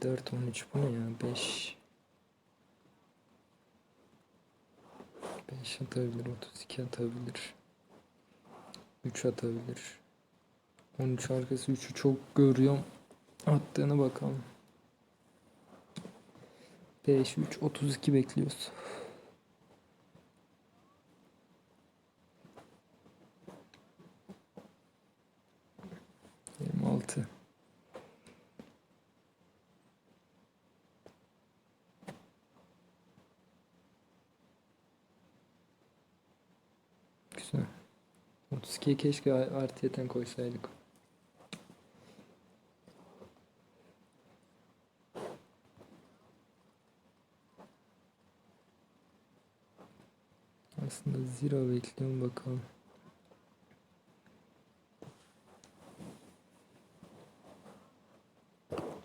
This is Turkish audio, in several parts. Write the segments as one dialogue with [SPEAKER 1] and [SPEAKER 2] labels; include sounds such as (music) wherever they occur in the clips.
[SPEAKER 1] 4 13 bu ne ya? 5 5 atabilir 32 atabilir. 3 atabilir. 13 arkası 3'ü çok görüyorum. Attığını bakalım. 5 3 32 bekliyoruz. Yirmi altı. Güzel. 32'ye keşke artıyeten koysaydık. Aslında zero bekliyorum bakalım.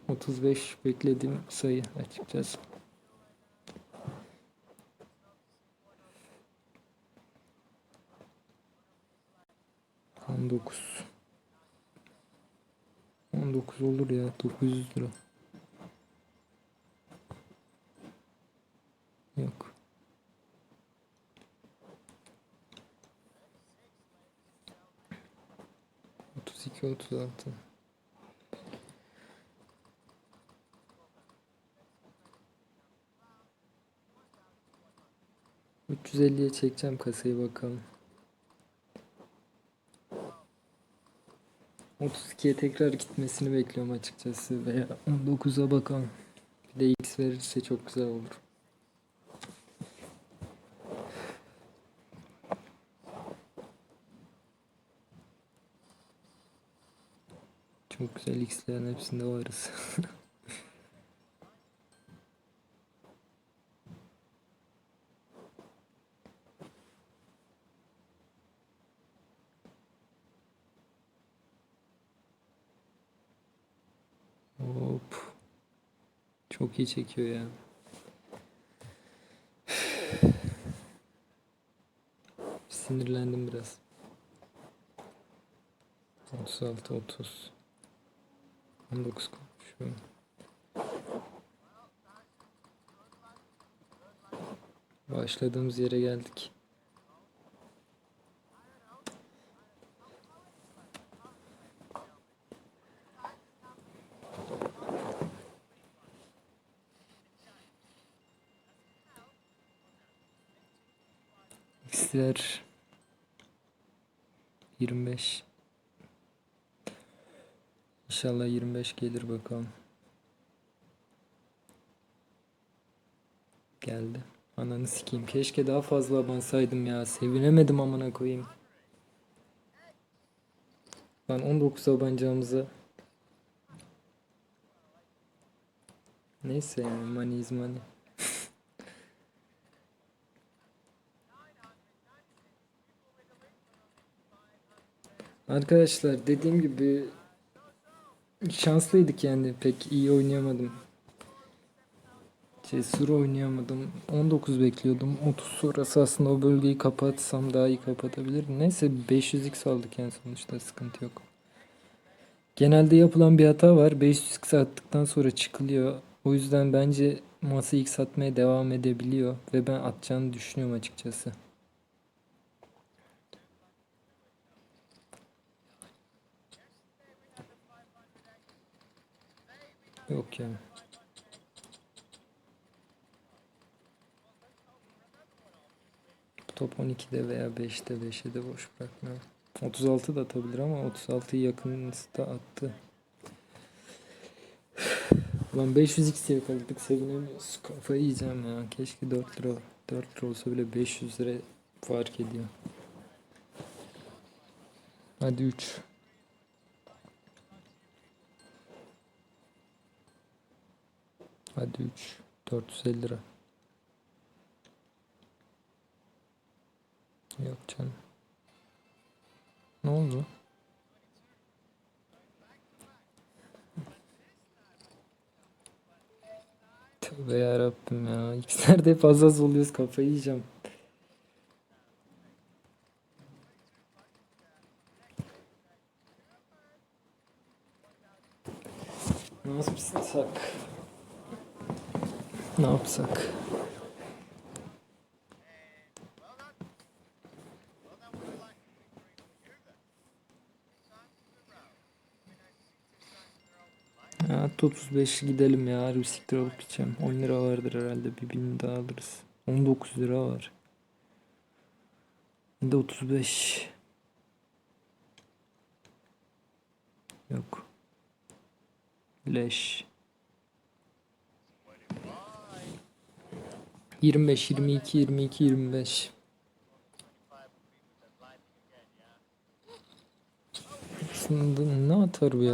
[SPEAKER 1] Otuz beş beklediğim sayı açıkçası. On dokuz. On dokuz olur ya. Dokuz yüz lira. Yok. Otuz iki, otuz altı. Üç yüz elliye çekeceğim kasayı bakalım. 32'ye tekrar gitmesini bekliyorum açıkçası veya 19'a bakalım. Bir de X verirse çok güzel olur. Çok güzel X'lerin hepsinde varız. (laughs) Hop. Çok iyi çekiyor ya. (sighs) Sinirlendim biraz. 36 30 19 konuşuyorum. Başladığımız yere geldik. X'ler 25 İnşallah 25 gelir bakalım. Geldi. Ananı sikeyim. Keşke daha fazla abansaydım ya. Sevinemedim amına koyayım. Ben 19 abanacağımıza Neyse yani money is money. Arkadaşlar dediğim gibi şanslıydık yani pek iyi oynayamadım. Cesur oynayamadım. 19 bekliyordum. 30 sonrası aslında o bölgeyi kapatsam daha iyi kapatabilirdim. Neyse 500x aldık yani sonuçta sıkıntı yok. Genelde yapılan bir hata var. 500x attıktan sonra çıkılıyor. O yüzden bence masa x atmaya devam edebiliyor. Ve ben atacağını düşünüyorum açıkçası. Yok yani. Top 12'de veya 5'te 5'e de boş bırakmıyor. 36 da atabilir ama 36'yı yakınsı da attı. Ulan 500x yakaladık sevinemiyoruz. Kafayı yiyeceğim ya. Keşke 4 lira 4 lira olsa bile 500 lira fark ediyor. Hadi 3. Hadi 3. 450 lira. Yok canım. Ne oldu? Tövbe yarabbim ya. İkizlerde hep az az oluyoruz kafayı yiyeceğim. Nasıl bir sak? Ne yapsak? Ya 35 gidelim ya. Harbi siktir alıp gideceğim. 10 lira vardır herhalde. Bir bin daha alırız. 19 lira var. Bir de 35. Yok. Leş. 25, 22, 22, 25. Aslında ne atar bu ya?